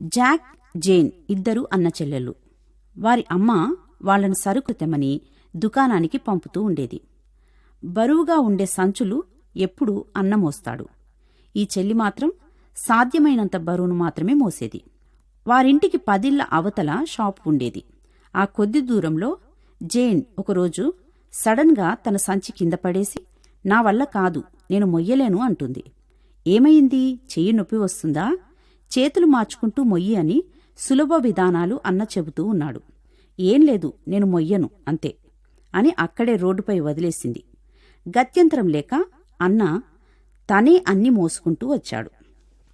Jack Jane ఇద్దరు అన్న చెల్లెళ్ళు. వారి అమ్మ వాళ్ళను సరుకు తెమ్మని దుకాణానికి పంపుతూ ఉండేది. బరువుగా ఉండే సంచులు ఎప్పుడూ అన్న మోస్తాడు. ఈ చెల్లి మాత్రం సాధ్యమైనంత బరువును మాత్రమే మోసేది. వారింటికి పదిళ్ళ అవతల షాప్ ఉండేది. ఆ కొద్ది దూరంలో జేన్ ఒకరోజు సడన్గా తన సంచి కింద పడేసి నా వల్ల కాదు నేను మొయ్యలేను అంటుంది. ఏమైంది? చెయ్యి నొప్పి వస్తుందా? చేతులు మార్చుకుంటూ మొయ్యి అని సులభ విధానాలు అన్న చెబుతూ ఉన్నాడు. ఏం లేదు నేను మొయ్యను అంతే అని అక్కడే రోడ్డుపై వదిలేసింది. గత్యంతరం లేక అన్న తనే అన్ని మోసుకుంటూ వచ్చాడు.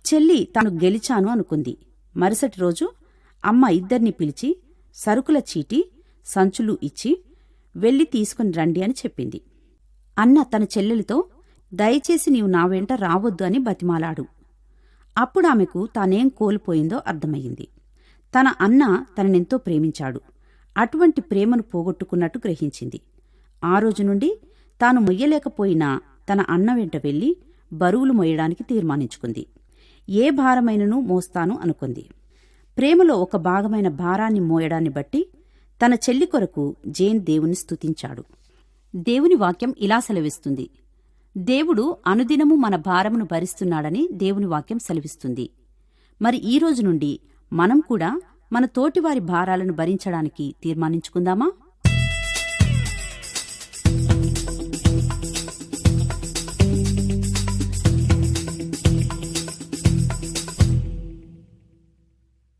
చెల్లి తాను గెలిచాను అనుకుంది. మరుసటి రోజు అమ్మ ఇద్దరిని పిలిచి సరుకుల చీటి సంచులు ఇచ్చి వెళ్ళి తీసుకుని రండి అని చెప్పింది. అన్న తన చెల్లెలితో దయచేసి నీవు నా వెంట రావద్దు అని బతిమాలాడు. అప్పుడు ఆమెకు తానేం కోల్పోయిందో అర్థమయ్యింది. తన అన్న తననెంతో ప్రేమించాడు. అటువంటి ప్రేమను పోగొట్టుకున్నట్టు గ్రహించింది. ఆ రోజు నుండి తాను మొయ్యలేకపోయినా తన అన్న వెంట వెళ్ళి బరువులు మొయ్యడానికి తీర్మానించుకుంది. ఏ భారమైనను మోస్తాను అనుకుంది. ప్రేమలో ఒక భాగమైన భారాన్ని మోయడాన్ని బట్టి తన చెల్లి కొరకు జైన్ దేవుని స్తుతించాడు. దేవుని వాక్యం ఇలా సెలవిస్తుంది. దేవుడు అనుదినము మన భారమును భరిస్తున్నాడని దేవుని వాక్యం సెలవిస్తుంది. మరి ఈ రోజు నుండి మనం కూడా మన తోటివారి భారాలను భరించడానికి తీర్మానించుకుందామా?